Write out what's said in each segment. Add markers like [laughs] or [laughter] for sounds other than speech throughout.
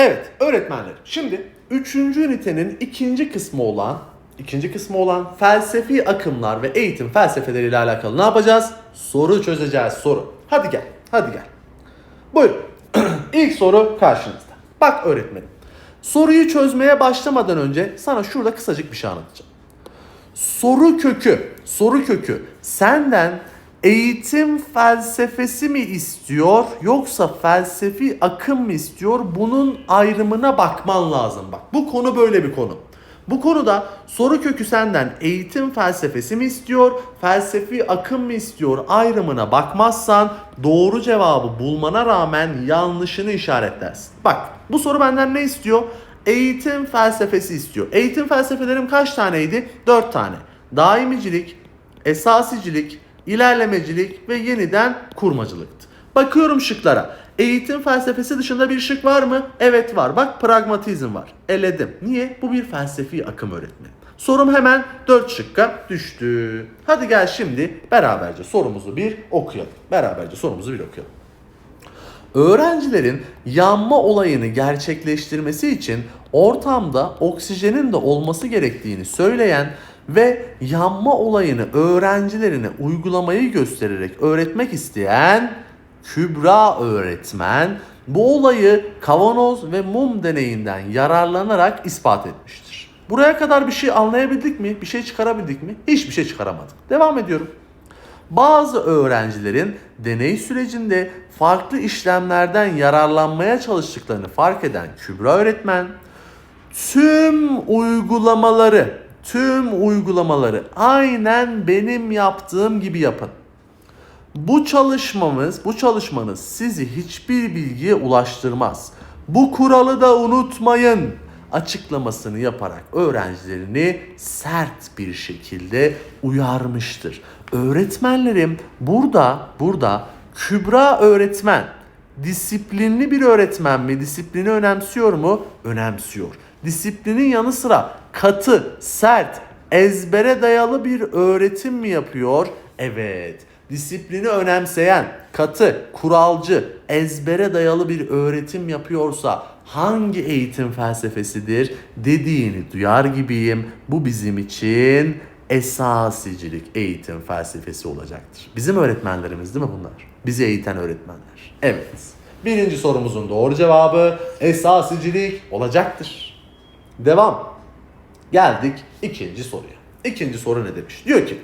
Evet öğretmenler. Şimdi 3. ünitenin ikinci kısmı olan ikinci kısmı olan felsefi akımlar ve eğitim felsefeleriyle alakalı ne yapacağız? Soru çözeceğiz soru. Hadi gel. Hadi gel. Buyurun. [clears throat] İlk soru karşınızda. Bak öğretmenim. Soruyu çözmeye başlamadan önce sana şurada kısacık bir şey anlatacağım. Soru kökü, soru kökü senden eğitim felsefesi mi istiyor yoksa felsefi akım mı istiyor? Bunun ayrımına bakman lazım bak. Bu konu böyle bir konu. Bu konuda soru kökü senden eğitim felsefesi mi istiyor, felsefi akım mı istiyor ayrımına bakmazsan doğru cevabı bulmana rağmen yanlışını işaretlersin. Bak bu soru benden ne istiyor? Eğitim felsefesi istiyor. Eğitim felsefelerim kaç taneydi? 4 tane. Daimicilik, esasicilik, ilerlemecilik ve yeniden kurmacılıktı. Bakıyorum şıklara. Eğitim felsefesi dışında bir şık var mı? Evet var. Bak pragmatizm var. Eledim. Niye? Bu bir felsefi akım öğretmeni. Sorum hemen 4 şıkka düştü. Hadi gel şimdi beraberce sorumuzu bir okuyalım. Beraberce sorumuzu bir okuyalım. Öğrencilerin yanma olayını gerçekleştirmesi için ortamda oksijenin de olması gerektiğini söyleyen ve yanma olayını öğrencilerine uygulamayı göstererek öğretmek isteyen Kübra öğretmen bu olayı kavanoz ve mum deneyinden yararlanarak ispat etmiştir. Buraya kadar bir şey anlayabildik mi? Bir şey çıkarabildik mi? Hiçbir şey çıkaramadık. Devam ediyorum. Bazı öğrencilerin deney sürecinde farklı işlemlerden yararlanmaya çalıştıklarını fark eden Kübra öğretmen tüm uygulamaları tüm uygulamaları aynen benim yaptığım gibi yapın. Bu çalışmamız, bu çalışmanız sizi hiçbir bilgiye ulaştırmaz. Bu kuralı da unutmayın açıklamasını yaparak öğrencilerini sert bir şekilde uyarmıştır. Öğretmenlerim burada burada Kübra öğretmen disiplinli bir öğretmen mi? Disiplini önemsiyor mu? Önemsiyor. Disiplinin yanı sıra katı, sert, ezbere dayalı bir öğretim mi yapıyor? Evet. Disiplini önemseyen, katı, kuralcı, ezbere dayalı bir öğretim yapıyorsa hangi eğitim felsefesidir dediğini duyar gibiyim. Bu bizim için esasicilik eğitim felsefesi olacaktır. Bizim öğretmenlerimiz değil mi bunlar? Bizi eğiten öğretmenler. Evet. Birinci sorumuzun doğru cevabı esasicilik olacaktır. Devam. Geldik ikinci soruya. İkinci soru ne demiş? Diyor ki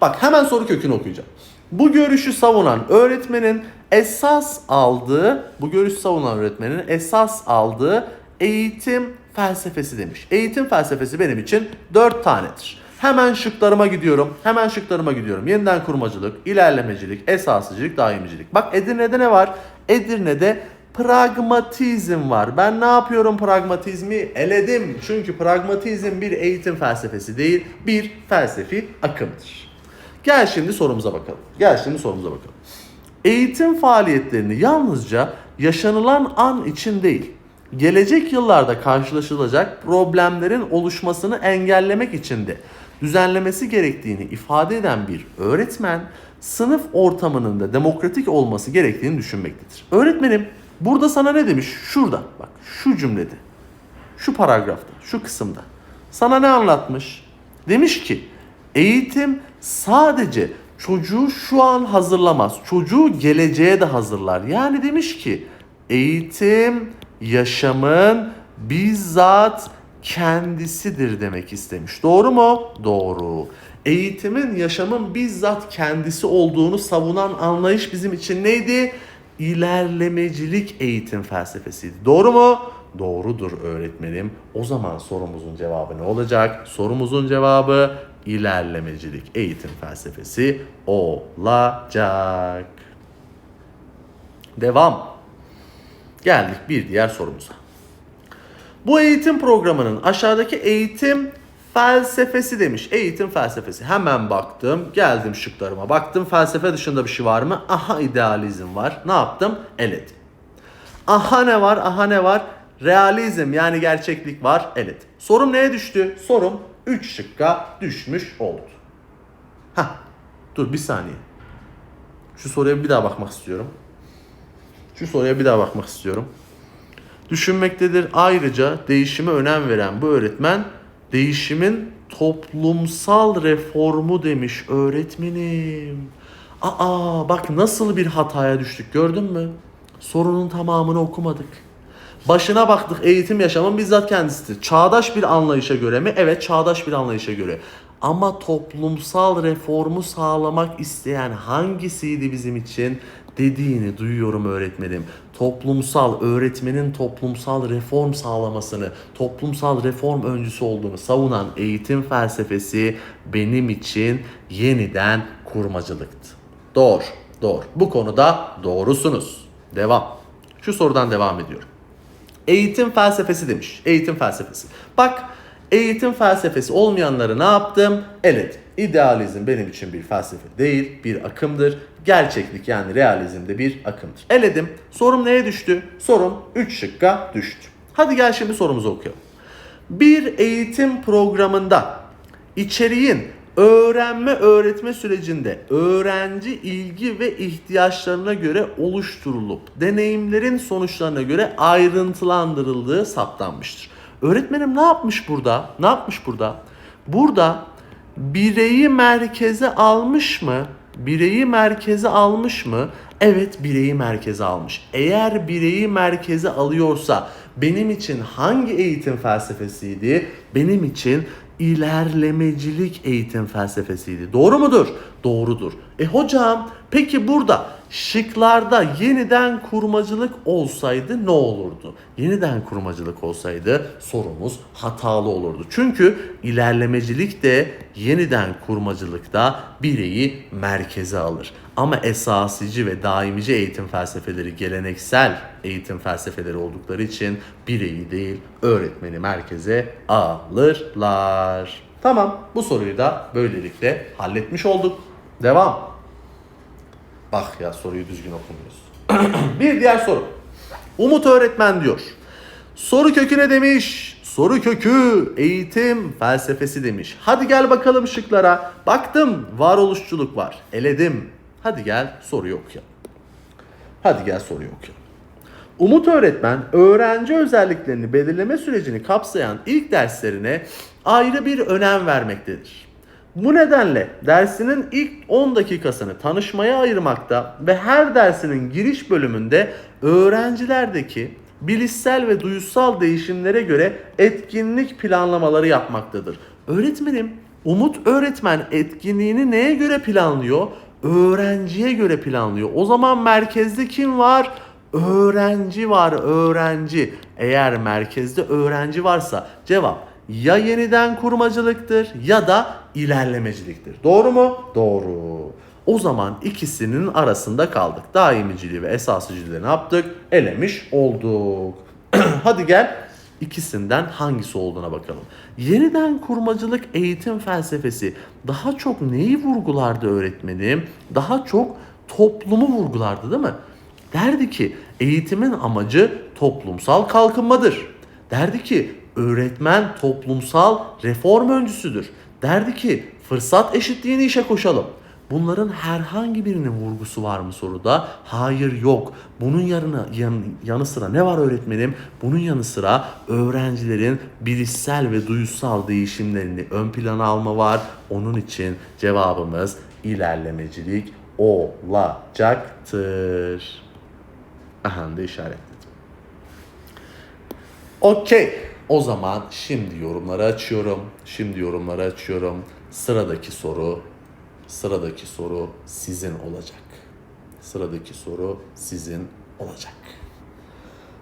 bak hemen soru kökünü okuyacağım. Bu görüşü savunan öğretmenin esas aldığı, bu görüşü savunan öğretmenin esas aldığı eğitim felsefesi demiş. Eğitim felsefesi benim için dört tanedir. Hemen şıklarıma gidiyorum. Hemen şıklarıma gidiyorum. Yeniden kurmacılık, ilerlemecilik, esasıcılık, daimicilik. Bak Edirne'de ne var? Edirne'de pragmatizm var. Ben ne yapıyorum pragmatizmi? Eledim. Çünkü pragmatizm bir eğitim felsefesi değil, bir felsefi akımdır. Gel şimdi sorumuza bakalım. Gel şimdi sorumuza bakalım. Eğitim faaliyetlerini yalnızca yaşanılan an için değil, gelecek yıllarda karşılaşılacak problemlerin oluşmasını engellemek için de düzenlemesi gerektiğini ifade eden bir öğretmen sınıf ortamının da demokratik olması gerektiğini düşünmektedir. Öğretmenim burada sana ne demiş? Şurada bak şu cümlede, şu paragrafta, şu kısımda. Sana ne anlatmış? Demiş ki eğitim sadece çocuğu şu an hazırlamaz. Çocuğu geleceğe de hazırlar. Yani demiş ki eğitim yaşamın bizzat kendisidir demek istemiş. Doğru mu? Doğru. Eğitimin yaşamın bizzat kendisi olduğunu savunan anlayış bizim için neydi? İlerlemecilik eğitim felsefesiydi. Doğru mu? Doğrudur öğretmenim. O zaman sorumuzun cevabı ne olacak? Sorumuzun cevabı ilerlemecilik eğitim felsefesi olacak. Devam. Geldik bir diğer sorumuza. Bu eğitim programının aşağıdaki eğitim felsefesi demiş. Eğitim felsefesi. Hemen baktım. Geldim şıklarıma. Baktım felsefe dışında bir şey var mı? Aha idealizm var. Ne yaptım? Eledim. Aha ne var? Aha ne var? Realizm yani gerçeklik var. Eledim. Sorum neye düştü? Sorum 3 şıkka düşmüş oldu. Hah. Dur bir saniye. Şu soruya bir daha bakmak istiyorum. Şu soruya bir daha bakmak istiyorum. düşünmektedir. Ayrıca değişime önem veren bu öğretmen değişimin toplumsal reformu demiş öğretmenim. Aa bak nasıl bir hataya düştük gördün mü? Sorunun tamamını okumadık. Başına baktık eğitim yaşamın bizzat kendisidir. Çağdaş bir anlayışa göre mi? Evet çağdaş bir anlayışa göre. Ama toplumsal reformu sağlamak isteyen hangisiydi bizim için? Dediğini duyuyorum öğretmenim. Toplumsal, öğretmenin toplumsal reform sağlamasını, toplumsal reform öncüsü olduğunu savunan eğitim felsefesi benim için yeniden kurmacılıktı. Doğru, doğru. Bu konuda doğrusunuz. Devam. Şu sorudan devam ediyorum. Eğitim felsefesi demiş. Eğitim felsefesi. Bak eğitim felsefesi olmayanları ne yaptım? Eledim. İdealizm benim için bir felsefe değil, bir akımdır. Gerçeklik yani realizm de bir akımdır. Eledim. Sorum neye düştü? Sorum 3 şıkka düştü. Hadi gel şimdi sorumuzu okuyalım. Bir eğitim programında içeriğin öğrenme öğretme sürecinde öğrenci ilgi ve ihtiyaçlarına göre oluşturulup deneyimlerin sonuçlarına göre ayrıntılandırıldığı saptanmıştır. Öğretmenim ne yapmış burada? Ne yapmış burada? Burada bireyi merkeze almış mı? Bireyi merkeze almış mı? Evet bireyi merkeze almış. Eğer bireyi merkeze alıyorsa benim için hangi eğitim felsefesiydi? Benim için ilerlemecilik eğitim felsefesiydi. Doğru mudur? Doğrudur. E hocam peki burada şıklarda yeniden kurmacılık olsaydı ne olurdu? Yeniden kurmacılık olsaydı sorumuz hatalı olurdu. Çünkü ilerlemecilik de yeniden kurmacılıkta bireyi merkeze alır. Ama esasici ve daimici eğitim felsefeleri geleneksel eğitim felsefeleri oldukları için bireyi değil öğretmeni merkeze alırlar. Tamam bu soruyu da böylelikle halletmiş olduk. Devam. Bak ya soruyu düzgün okumuyoruz. [clears throat] bir diğer soru. Umut öğretmen diyor. Soru kökü ne demiş? Soru kökü eğitim felsefesi demiş. Hadi gel bakalım şıklara. Baktım varoluşçuluk var. Eledim. Hadi gel soruyu okuyalım. Hadi gel soruyu okuyalım. Umut öğretmen öğrenci özelliklerini belirleme sürecini kapsayan ilk derslerine ayrı bir önem vermektedir. Bu nedenle dersinin ilk 10 dakikasını tanışmaya ayırmakta ve her dersinin giriş bölümünde öğrencilerdeki bilişsel ve duyusal değişimlere göre etkinlik planlamaları yapmaktadır. Öğretmenim, Umut öğretmen etkinliğini neye göre planlıyor? Öğrenciye göre planlıyor. O zaman merkezde kim var? Öğrenci var, öğrenci. Eğer merkezde öğrenci varsa cevap ya yeniden kurmacılıktır ya da ilerlemeciliktir. Doğru mu? Doğru. O zaman ikisinin arasında kaldık. Daimiciliği ve esasıcılığı ne yaptık? Elemiş olduk. [clears throat] Hadi gel ikisinden hangisi olduğuna bakalım. Yeniden kurmacılık eğitim felsefesi daha çok neyi vurgulardı öğretmenim? Daha çok toplumu vurgulardı değil mi? Derdi ki eğitimin amacı toplumsal kalkınmadır. Derdi ki öğretmen toplumsal reform öncüsüdür. Derdi ki fırsat eşitliğini işe koşalım. Bunların herhangi birinin vurgusu var mı soruda? Hayır yok. Bunun yanına, yan, yanı sıra ne var öğretmenim? Bunun yanı sıra öğrencilerin bilişsel ve duyusal değişimlerini ön plana alma var. Onun için cevabımız ilerlemecilik olacaktır. Aha da işaretledim. Okey. O zaman şimdi yorumları açıyorum. Şimdi yorumları açıyorum. Sıradaki soru, sıradaki soru sizin olacak. Sıradaki soru sizin olacak.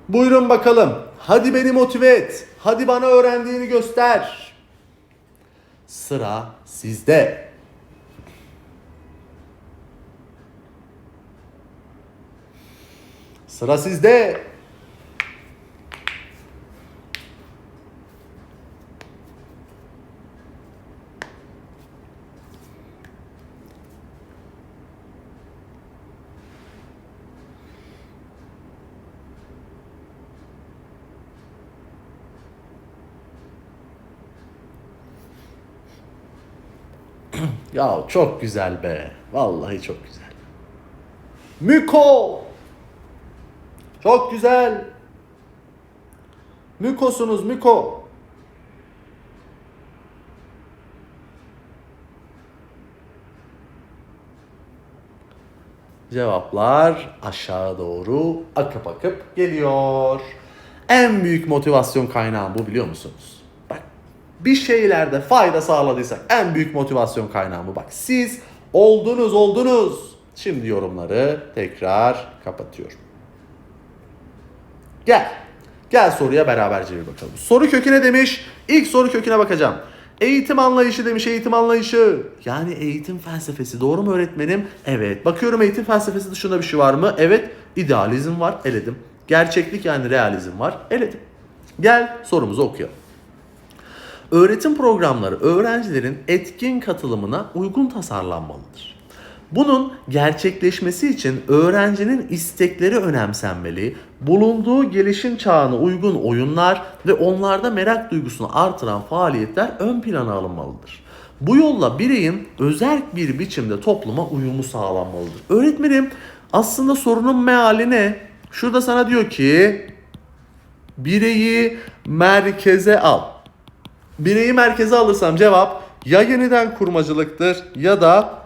Buyurun bakalım. Hadi beni motive et. Hadi bana öğrendiğini göster. Sıra sizde. Sıra sizde. Ya çok güzel be. Vallahi çok güzel. Miko. Çok güzel. Mükosunuz Müko. Cevaplar aşağı doğru akıp akıp geliyor. En büyük motivasyon kaynağım bu biliyor musunuz? Bir şeylerde fayda sağladıysak en büyük motivasyon kaynağım bu. Bak siz oldunuz oldunuz. Şimdi yorumları tekrar kapatıyorum. Gel. Gel soruya beraberce bir bakalım. Soru kökü ne demiş? İlk soru köküne bakacağım. Eğitim anlayışı demiş eğitim anlayışı. Yani eğitim felsefesi doğru mu öğretmenim? Evet. Bakıyorum eğitim felsefesi dışında bir şey var mı? Evet. İdealizm var. Eledim. Gerçeklik yani realizm var. Eledim. Gel sorumuzu okuyalım. Öğretim programları öğrencilerin etkin katılımına uygun tasarlanmalıdır. Bunun gerçekleşmesi için öğrencinin istekleri önemsenmeli, bulunduğu gelişim çağına uygun oyunlar ve onlarda merak duygusunu artıran faaliyetler ön plana alınmalıdır. Bu yolla bireyin özerk bir biçimde topluma uyumu sağlanmalıdır. Öğretmenim aslında sorunun meali ne? Şurada sana diyor ki bireyi merkeze al. Bireyi merkeze alırsam cevap ya yeniden kurmacılıktır ya da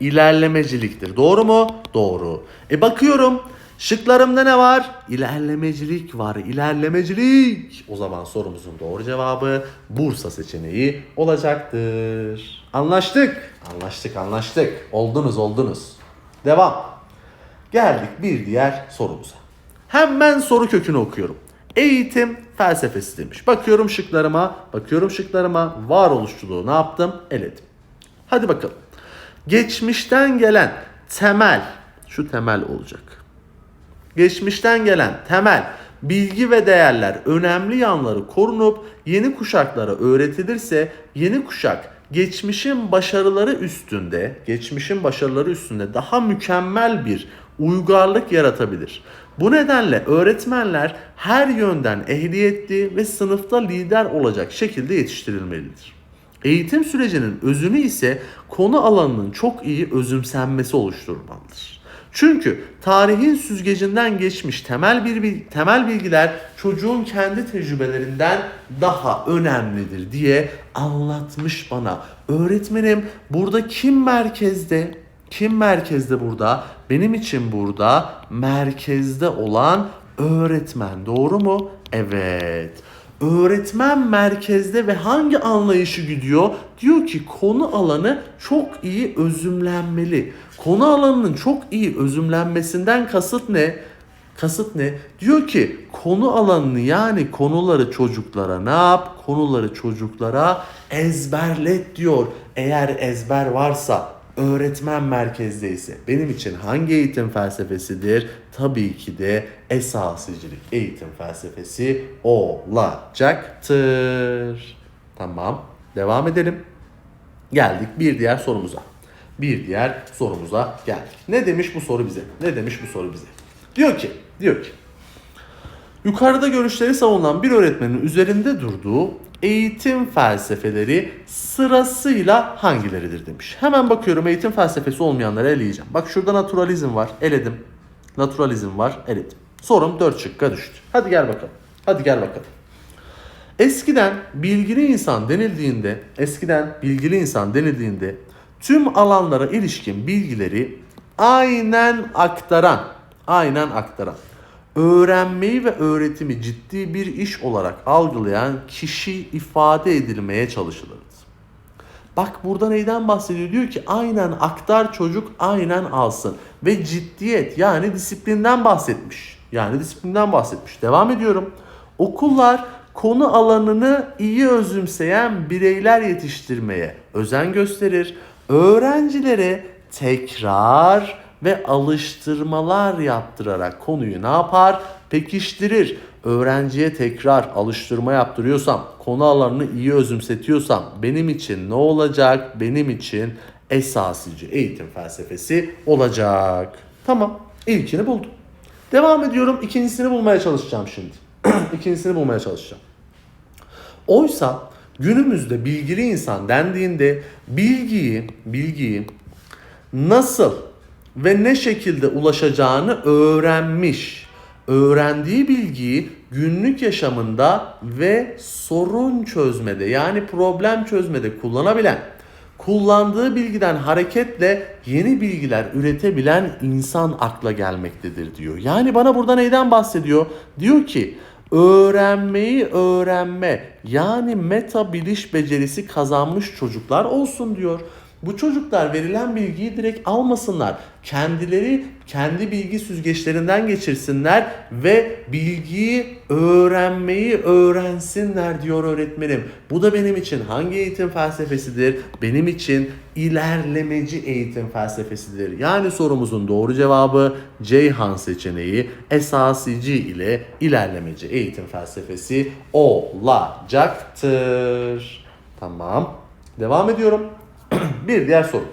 ilerlemeciliktir. Doğru mu? Doğru. E bakıyorum şıklarımda ne var? İlerlemecilik var. İlerlemecilik. O zaman sorumuzun doğru cevabı Bursa seçeneği olacaktır. Anlaştık. Anlaştık anlaştık. Oldunuz oldunuz. Devam. Geldik bir diğer sorumuza. Hemen soru kökünü okuyorum. Eğitim felsefesi demiş. Bakıyorum şıklarıma, bakıyorum şıklarıma. Varoluşçuluğu ne yaptım? Eledim. Hadi bakalım. Geçmişten gelen temel, şu temel olacak. Geçmişten gelen temel bilgi ve değerler önemli yanları korunup yeni kuşaklara öğretilirse yeni kuşak geçmişin başarıları üstünde, geçmişin başarıları üstünde daha mükemmel bir uygarlık yaratabilir. Bu nedenle öğretmenler her yönden ehliyetli ve sınıfta lider olacak şekilde yetiştirilmelidir. Eğitim sürecinin özünü ise konu alanının çok iyi özümsenmesi oluşturmalıdır. Çünkü tarihin süzgecinden geçmiş temel bir temel bilgiler çocuğun kendi tecrübelerinden daha önemlidir diye anlatmış bana. Öğretmenim burada kim merkezde? Kim merkezde burada? Benim için burada merkezde olan öğretmen. Doğru mu? Evet. Öğretmen merkezde ve hangi anlayışı gidiyor? Diyor ki konu alanı çok iyi özümlenmeli. Konu alanının çok iyi özümlenmesinden kasıt ne? Kasıt ne? Diyor ki konu alanını yani konuları çocuklara ne yap? Konuları çocuklara ezberlet diyor. Eğer ezber varsa öğretmen merkezdeyse benim için hangi eğitim felsefesidir? Tabii ki de esasicilik eğitim felsefesi olacaktır. Tamam. Devam edelim. Geldik bir diğer sorumuza. Bir diğer sorumuza geldik. Ne demiş bu soru bize? Ne demiş bu soru bize? Diyor ki, diyor ki Yukarıda görüşleri savunan bir öğretmenin üzerinde durduğu eğitim felsefeleri sırasıyla hangileridir demiş. Hemen bakıyorum eğitim felsefesi olmayanları eleyeceğim. Bak şurada naturalizm var, eledim. Naturalizm var, eledim. Sorum 4 şıkka düştü. Hadi gel bakalım. Hadi gel bakalım. Eskiden bilgili insan denildiğinde, eskiden bilgili insan denildiğinde tüm alanlara ilişkin bilgileri aynen aktaran, aynen aktaran, öğrenmeyi ve öğretimi ciddi bir iş olarak algılayan kişi ifade edilmeye çalışılırdı. Bak burada neyden bahsediyor? Diyor ki aynen aktar çocuk aynen alsın. Ve ciddiyet yani disiplinden bahsetmiş. Yani disiplinden bahsetmiş. Devam ediyorum. Okullar konu alanını iyi özümseyen bireyler yetiştirmeye özen gösterir. Öğrencilere tekrar ve alıştırmalar yaptırarak konuyu ne yapar? Pekiştirir. Öğrenciye tekrar alıştırma yaptırıyorsam, konu alanını iyi özümsetiyorsam benim için ne olacak? Benim için esasıcı eğitim felsefesi olacak. Tamam. İlkini buldum. Devam ediyorum. İkincisini bulmaya çalışacağım şimdi. [clears throat] İkincisini bulmaya çalışacağım. Oysa günümüzde bilgili insan dendiğinde bilgiyi, bilgiyi nasıl ve ne şekilde ulaşacağını öğrenmiş, öğrendiği bilgiyi günlük yaşamında ve sorun çözmede yani problem çözmede kullanabilen, kullandığı bilgiden hareketle yeni bilgiler üretebilen insan akla gelmektedir diyor. Yani bana burada neyden bahsediyor? Diyor ki öğrenmeyi öğrenme yani meta biliş becerisi kazanmış çocuklar olsun diyor. Bu çocuklar verilen bilgiyi direkt almasınlar. Kendileri kendi bilgi süzgeçlerinden geçirsinler ve bilgiyi öğrenmeyi öğrensinler diyor öğretmenim. Bu da benim için hangi eğitim felsefesidir? Benim için ilerlemeci eğitim felsefesidir. Yani sorumuzun doğru cevabı Ceyhan seçeneği esasici ile ilerlemeci eğitim felsefesi olacaktır. Tamam. Devam ediyorum. Bir diğer soru.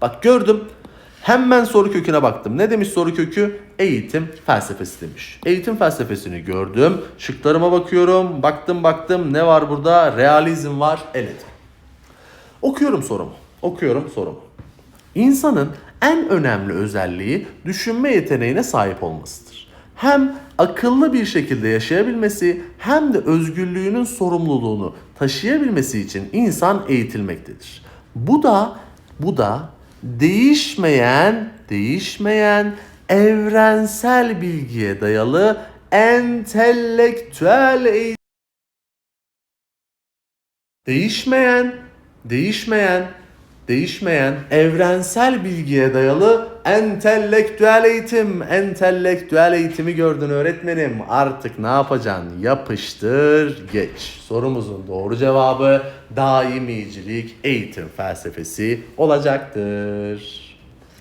Bak gördüm. Hemen soru köküne baktım. Ne demiş soru kökü? Eğitim felsefesi demiş. Eğitim felsefesini gördüm. Şıklarıma bakıyorum. Baktım baktım. Ne var burada? Realizm var. Evet. Okuyorum sorumu. Okuyorum sorumu. İnsanın en önemli özelliği düşünme yeteneğine sahip olmasıdır. Hem akıllı bir şekilde yaşayabilmesi hem de özgürlüğünün sorumluluğunu taşıyabilmesi için insan eğitilmektedir. Bu da bu da değişmeyen, değişmeyen evrensel bilgiye dayalı entelektüel eğitim. Değişmeyen, değişmeyen, değişmeyen evrensel bilgiye dayalı entelektüel eğitim. Entelektüel eğitimi gördün öğretmenim. Artık ne yapacaksın? Yapıştır, geç. Sorumuzun doğru cevabı daimicilik eğitim felsefesi olacaktır.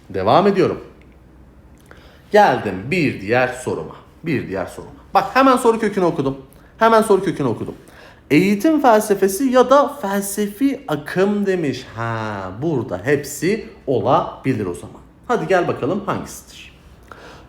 Devam ediyorum. Geldim bir diğer soruma. Bir diğer soruma. Bak hemen soru kökünü okudum. Hemen soru kökünü okudum. Eğitim felsefesi ya da felsefi akım demiş. Ha burada hepsi olabilir o zaman. Hadi gel bakalım hangisidir?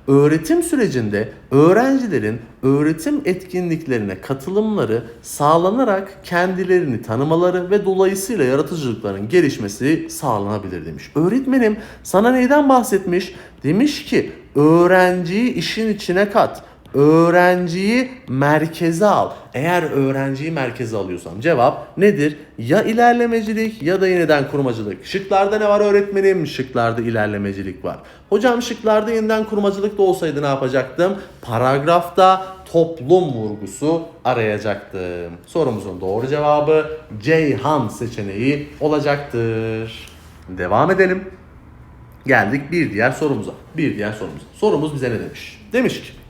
Öğretim sürecinde öğrencilerin öğretim etkinliklerine katılımları sağlanarak kendilerini tanımaları ve dolayısıyla yaratıcılıkların gelişmesi sağlanabilir demiş. Öğretmenim sana neyden bahsetmiş? Demiş ki öğrenciyi işin içine kat. Öğrenciyi merkeze al. Eğer öğrenciyi merkeze alıyorsam cevap nedir? Ya ilerlemecilik ya da yeniden kurmacılık. Şıklarda ne var öğretmenim? Şıklarda ilerlemecilik var. Hocam şıklarda yeniden kurmacılık da olsaydı ne yapacaktım? Paragrafta toplum vurgusu arayacaktım. Sorumuzun doğru cevabı Ceyhan seçeneği olacaktır. Devam edelim. Geldik bir diğer sorumuza. Bir diğer sorumuza. Sorumuz bize ne demiş? Demiş ki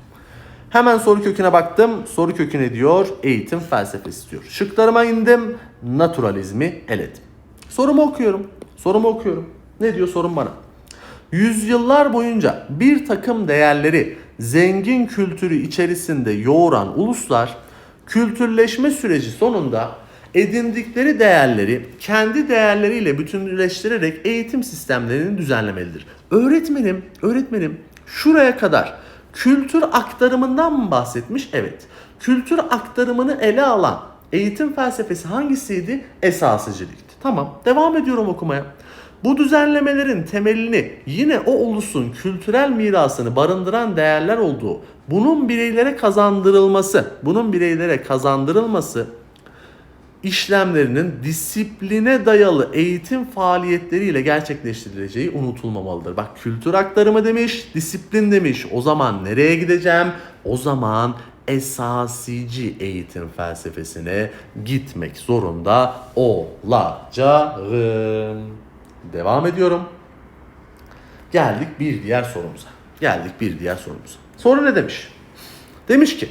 Hemen soru köküne baktım. Soru köküne diyor eğitim felsefesi diyor. Şıklarıma indim. Naturalizmi eledim. Sorumu okuyorum. Sorumu okuyorum. Ne diyor sorum bana? Yüzyıllar boyunca bir takım değerleri zengin kültürü içerisinde yoğuran uluslar kültürleşme süreci sonunda edindikleri değerleri kendi değerleriyle bütünleştirerek eğitim sistemlerini düzenlemelidir. Öğretmenim, öğretmenim şuraya kadar kültür aktarımından mı bahsetmiş? Evet. Kültür aktarımını ele alan eğitim felsefesi hangisiydi? Esasıcılıktı. Tamam. Devam ediyorum okumaya. Bu düzenlemelerin temelini yine o ulusun kültürel mirasını barındıran değerler olduğu, bunun bireylere kazandırılması, bunun bireylere kazandırılması işlemlerinin disipline dayalı eğitim faaliyetleriyle gerçekleştirileceği unutulmamalıdır. Bak kültür aktarımı demiş, disiplin demiş. O zaman nereye gideceğim? O zaman esasici eğitim felsefesine gitmek zorunda olacağım. Devam ediyorum. Geldik bir diğer sorumuza. Geldik bir diğer sorumuza. Soru ne demiş? Demiş ki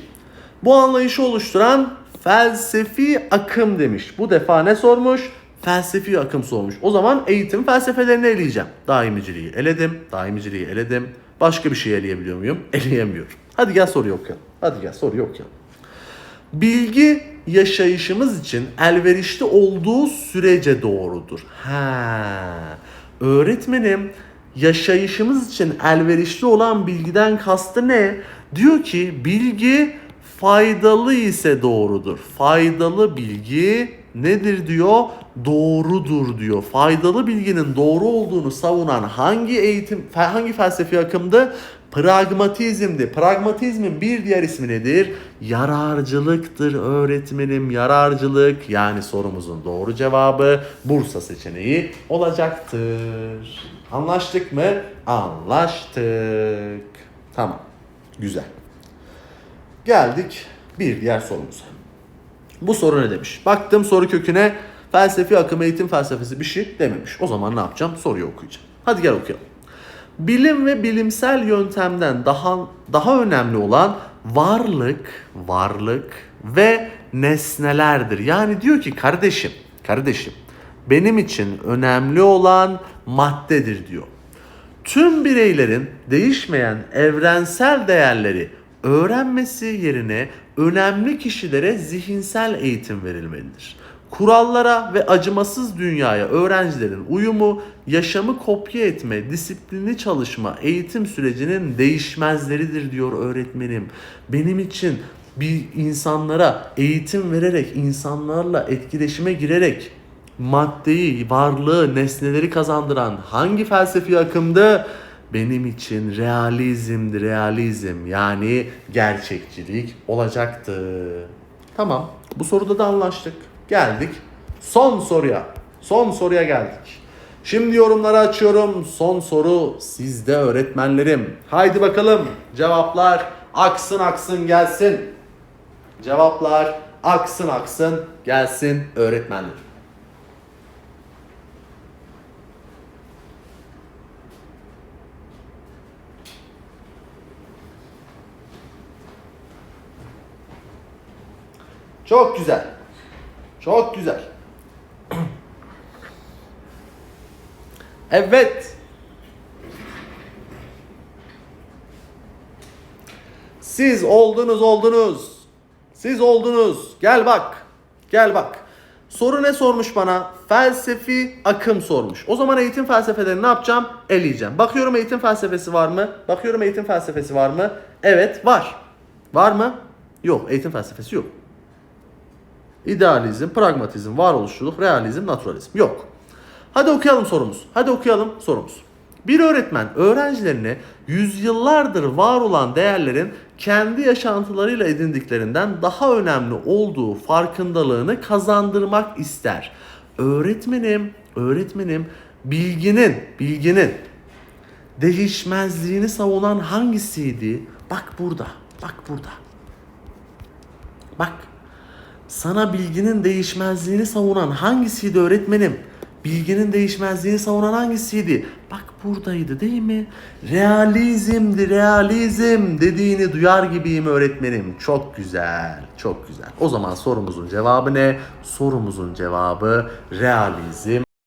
bu anlayışı oluşturan felsefi akım demiş. Bu defa ne sormuş? Felsefi akım sormuş. O zaman eğitim felsefelerini eleyeceğim. Daimiciliği eledim. Daimiciliği eledim. Başka bir şey eleyebiliyor muyum? [laughs] Eleyemiyorum. Hadi gel soruyu okuyalım. Hadi gel soruyu okuyalım. Bilgi yaşayışımız için elverişli olduğu sürece doğrudur. Ha. Öğretmenim yaşayışımız için elverişli olan bilgiden kastı ne? Diyor ki bilgi faydalı ise doğrudur. Faydalı bilgi nedir diyor? Doğrudur diyor. Faydalı bilginin doğru olduğunu savunan hangi eğitim, hangi felsefi akımdı? Pragmatizmdi. Pragmatizmin bir diğer ismi nedir? Yararcılıktır öğretmenim. Yararcılık yani sorumuzun doğru cevabı Bursa seçeneği olacaktır. Anlaştık mı? Anlaştık. Tamam. Güzel. Geldik bir diğer sorumuza. Bu soru ne demiş? Baktım soru köküne felsefi akım eğitim felsefesi bir şey dememiş. O zaman ne yapacağım? Soruyu okuyacağım. Hadi gel okuyalım. Bilim ve bilimsel yöntemden daha daha önemli olan varlık, varlık ve nesnelerdir. Yani diyor ki kardeşim, kardeşim benim için önemli olan maddedir diyor. Tüm bireylerin değişmeyen evrensel değerleri öğrenmesi yerine önemli kişilere zihinsel eğitim verilmelidir. Kurallara ve acımasız dünyaya öğrencilerin uyumu, yaşamı kopya etme, disiplinli çalışma, eğitim sürecinin değişmezleridir diyor öğretmenim. Benim için bir insanlara eğitim vererek, insanlarla etkileşime girerek maddeyi, varlığı, nesneleri kazandıran hangi felsefi akımdı? Benim için realizmdi, realizm yani gerçekçilik olacaktı. Tamam, bu soruda da anlaştık. Geldik son soruya. Son soruya geldik. Şimdi yorumları açıyorum. Son soru sizde öğretmenlerim. Haydi bakalım cevaplar aksın aksın gelsin. Cevaplar aksın aksın gelsin öğretmenlerim. Çok güzel. Çok güzel. Evet. Siz oldunuz oldunuz. Siz oldunuz. Gel bak. Gel bak. Soru ne sormuş bana? Felsefi akım sormuş. O zaman eğitim felsefelerini ne yapacağım? Eleyeceğim. Bakıyorum eğitim felsefesi var mı? Bakıyorum eğitim felsefesi var mı? Evet var. Var mı? Yok. Eğitim felsefesi yok. İdealizm, pragmatizm, varoluşçuluk, realizm, naturalizm. Yok. Hadi okuyalım sorumuz. Hadi okuyalım sorumuz. Bir öğretmen öğrencilerine yüzyıllardır var olan değerlerin kendi yaşantılarıyla edindiklerinden daha önemli olduğu farkındalığını kazandırmak ister. Öğretmenim, öğretmenim bilginin, bilginin değişmezliğini savunan hangisiydi? Bak burada, bak burada. Bak sana bilginin değişmezliğini savunan hangisiydi öğretmenim? Bilginin değişmezliğini savunan hangisiydi? Bak buradaydı değil mi? Realizmdi, realizm dediğini duyar gibiyim öğretmenim. Çok güzel, çok güzel. O zaman sorumuzun cevabı ne? Sorumuzun cevabı realizm